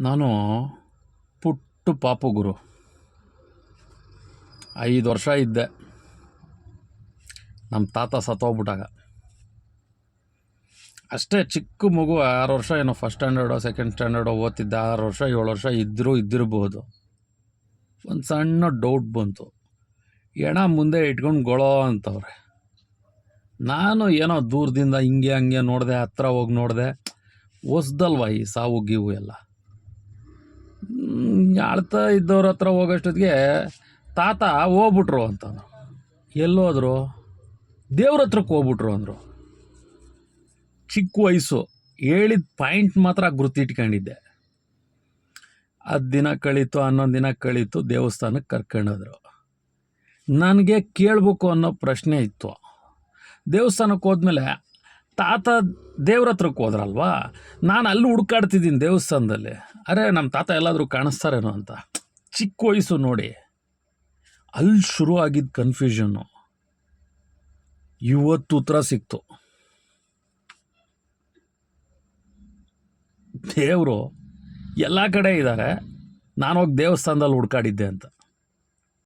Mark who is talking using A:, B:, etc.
A: ನಾನು ಪುಟ್ಟು ಪಾಪು ಗುರು. ಐದು ವರ್ಷ ಇದ್ದೆ. ನಮ್ಮ ತಾತ ಸತ್ತೋಗ್ಬಿಟ್ಟಾಗ. ಅಷ್ಟೇ ಚಿಕ್ಕ ಮಗು ಆರು ವರ್ಷ ಏನೋ ಫಸ್ಟ್ ಸ್ಟ್ಯಾಂಡರ್ಡೋ ಸೆಕೆಂಡ್ ಸ್ಟ್ಯಾಂಡರ್ಡೋ ಓದ್ತಿದ್ದ. ಆರು ವರ್ಷ, ಏಳು ವರ್ಷ ಇದ್ದರೂ ಇದ್ದಿರಬಹುದು. ಒಂದು ಸಣ್ಣ ಡೌಟ್ ಬಂತು. ಎಣ ಮುಂದೆ ಇಟ್ಕೊಂಡು ಗೊಳೋ ಅಂತವ್ರೆ. ನಾನು ಏನೋ ದೂರದಿಂದ ಹಿಂಗೆ ಹಂಗೆ ನೋಡಿದೆ, ಹತ್ರ ಹೋಗಿ ನೋಡಿದೆ. ಹೊಸ್ದಲ್ವ ಈ ಸಾವು ಗೀವು ಎಲ್ಲ? ಆಳ್ತಾ ಇದ್ದವ್ರ ಹತ್ರ ಹೋಗೋಷ್ಟೊತ್ತಿಗೆ ತಾತ ಹೋಗ್ಬಿಟ್ರು ಅಂತ ಎಲ್ಲೋದ್ರು ದೇವ್ರ ಹತ್ರಕ್ಕೆ ಹೋಗ್ಬಿಟ್ರು ಅಂದರು. ಚಿಕ್ಕ ವಯಸ್ಸು. ಹೇಳಿದ ಪಾಯಿಂಟ್ ಮಾತ್ರ ಗುರುತಿಟ್ಕೊಂಡಿದ್ದೆ. ಹತ್ತು ದಿನ ಕಳೀತು, ಹನ್ನೊಂದು ದಿನ ಕಳೀತು, ದೇವಸ್ಥಾನಕ್ಕೆ ಕರ್ಕೊಂಡೋದ್ರು ನನಗೆ ಕೇಳಬೇಕು ಅನ್ನೋ ಪ್ರಶ್ನೆ ಇತ್ತು. ದೇವಸ್ಥಾನಕ್ಕೆ ಹೋದ್ಮೇಲೆ ತಾತ ದೇವ್ರ ಹತ್ರಕ್ಕೆ ಹೋದ್ರಲ್ವಾ? ನಾನು ಅಲ್ಲಿ ಹುಡ್ಕಾಡ್ತಿದ್ದೀನಿ ದೇವಸ್ಥಾನದಲ್ಲಿ. ಅರೆ ನಮ್ಮ ತಾತ ಎಲ್ಲಾದರೂ ಕಾಣಿಸ್ತಾರೇನೋ ಅಂತ. ಚಿಕ್ಕ ವಯಸ್ಸು ನೋಡಿ. ಅಲ್ಲಿ ಶುರು ಆಗಿದ್ದ ಕನ್ಫ್ಯೂಷನ್ನು ಇವತ್ತು ಉತ್ತರ ಸಿಕ್ತು. ದೇವರು ಎಲ್ಲ ಕಡೆ ಇದ್ದಾರೆ ನಾನು ಹೋಗಿ ದೇವಸ್ಥಾನದಲ್ಲಿ ಹುಡ್ಕಾಡಿದ್ದೆ ಅಂತ.